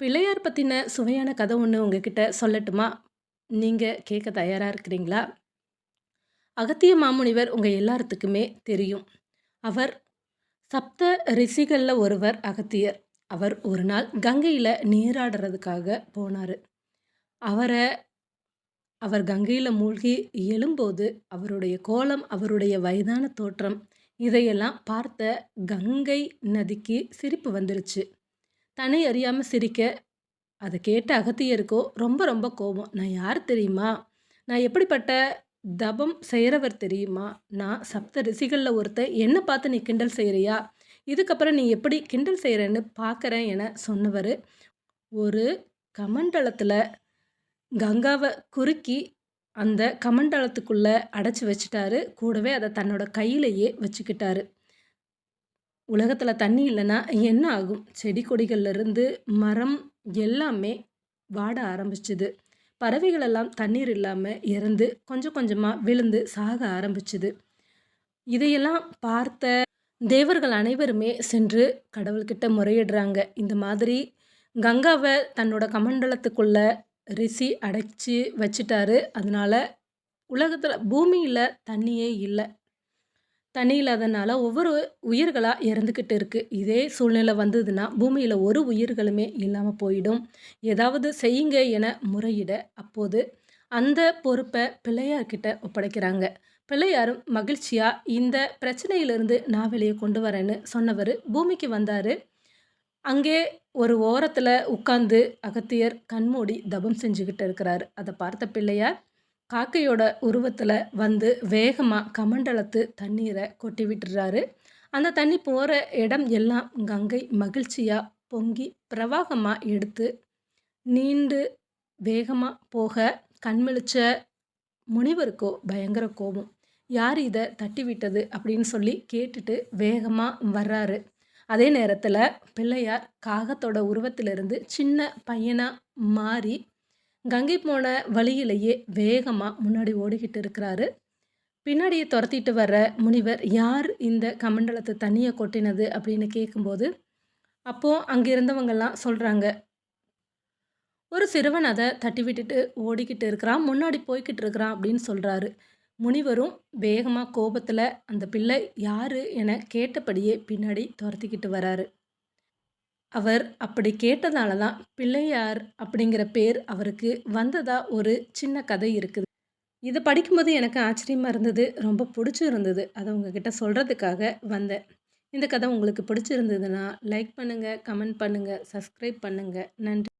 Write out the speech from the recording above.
பிள்ளையார் பற்றின சுவையான கதை ஒன்று உங்ககிட்ட சொல்லட்டுமா? நீங்கள் கேட்க தயாராக இருக்கிறீங்களா? அகத்திய மாமுனிவர் உங்கள் எல்லாத்துக்குமே தெரியும். அவர் சப்த ரிஷிகளில் ஒருவர் அகத்தியர். அவர் ஒரு நாள் கங்கையில் நீராடுறதுக்காக போனார் அவரை அவர் கங்கையில் மூழ்கி எழும்போது, அவருடைய கோலம், அவருடைய வயதான தோற்றம், இதையெல்லாம் பார்த்த கங்கை நதிக்கு சிரிப்பு வந்துருச்சு. தன்னை அறியாமல் சிரிக்க, அதை கேட்ட அகத்தியருக்கோ ரொம்ப ரொம்ப கோபம். "நான் யார் தெரியுமா? நான் எப்படிப்பட்ட தபம் செய்கிறவர் தெரியுமா? நான் சப்த ரிஷிகள்ல ஒருத்தர் என்னை பார்த்து நீ கிண்டல் செய்கிறியா இதுக்கப்புறம் நீ எப்படி கிண்டல் செய்கிறேன்னு பார்க்குறேன்" என சொன்னவர் ஒரு கமண்டலத்தில் கங்காவை குறுக்கி, அந்த கமண்டலத்துக்குள்ளே அடைச்சி வச்சுட்டாரு. கூடவே அதை தன்னோட கையிலேயே வச்சுக்கிட்டாரு. உலகத்தில் தண்ணி இல்லைன்னா என்ன ஆகும்? செடி கொடிகள்லேருந்து மரம் எல்லாமே வாட ஆரம்பிச்சுது. பறவைகள் எல்லாம் தண்ணீர் இல்லாமல் இறந்து கொஞ்சம் கொஞ்சமாக விழுந்து சாக ஆரம்பிச்சுது. இதையெல்லாம் பார்த்த தேவர்கள் அனைவருமே சென்று கடவுள்கிட்ட முறையிடுறாங்க. இந்த மாதிரி கங்காவை தன்னோட கமண்டலத்துக்குள்ள ரிஷி அடைச்சி வச்சுட்டாரு. அதனால உலகத்தில் பூமியில் தண்ணியே இல்லை தண்ணி இல்லாதனால ஒவ்வொரு உயிர்களாக இறந்துக்கிட்டு இருக்கு. இதே சூழ்நிலை வந்ததுன்னா, பூமியில் ஒரு உயிர்களுமே இல்லாமல் போயிடும். ஏதாவது செய்யுங்க என முறையிட, அப்போது அந்த பொறுப்பை பிள்ளையார்கிட்ட ஒப்படைக்கிறாங்க. பிள்ளையாரும் மகிழ்ச்சியாக இந்த பிரச்சனையிலிருந்து நான் வெளியே கொண்டு வரேன்னு சொன்னவர் பூமிக்கு வந்தார் அங்கே ஒரு ஓரத்தில் உட்கார்ந்து அகத்தியர் கண்மூடி தபம் செஞ்சுக்கிட்டு இருக்கிறாரு. அதை பார்த்த பிள்ளையார், காக்கையோட உருவத்தில் வந்து வேகமாக கமண்டலத்து தண்ணீரை கொட்டி விட்டுறாரு அந்த தண்ணி போகிற இடம் எல்லாம் கங்கை மகிழ்ச்சியாக பொங்கி பிரவாகமாக எடுத்து, நீண்டு வேகமாக போக, கண் முனிவருக்கோ பயங்கர கோபம். "யார் இதை தட்டி விட்டது?" அப்படின்னு சொல்லி கேட்டுட்டு வேகமாக வர்றாரு. அதே நேரத்தில் பிள்ளையார் காகத்தோட உருவத்திலிருந்து சின்ன பையனாக மாறி, கங்கை போன வழியிலேயே வேகமாக முன்னாடி ஓடிக்கிட்டு இருக்கிறாரு. பின்னாடியே துரத்திட்டு வர்ற முனிவர், "யார் இந்த கமண்டலத்தை தண்ணியை கொட்டினது?" அப்படின்னு கேட்கும்போது, அப்போது அங்கே இருந்தவங்கெல்லாம் சொல்கிறாங்க "ஒரு சிறுவன் அதை தட்டி விட்டுட்டு ஓடிக்கிட்டு இருக்கிறான். முன்னாடி போய்கிட்டு இருக்கிறான்" அப்படின்னு சொல்கிறாரு முனிவரும் வேகமாக கோபத்தில் அந்த பிள்ளை யார் என கேட்டபடியே பின்னாடி துரத்திக்கிட்டு வராரு. அவர் அப்படி கேட்டதால தான் பிள்ளையார் அப்படிங்கிற பேர் அவருக்கு வந்ததாக ஒரு சின்ன கதை இருக்குது. இதை படிக்கும்போது எனக்கு ஆச்சரியமாக இருந்தது. ரொம்ப பிடிச்சிருந்தது அதை உங்ககிட்ட சொல்கிறதுக்காக வந்தேன். இந்த கதை உங்களுக்கு பிடிச்சிருந்ததுன்னா, லைக் பண்ணுங்கள் கமெண்ட் பண்ணுங்கள் சப்ஸ்கிரைப் பண்ணுங்கள் நன்றி.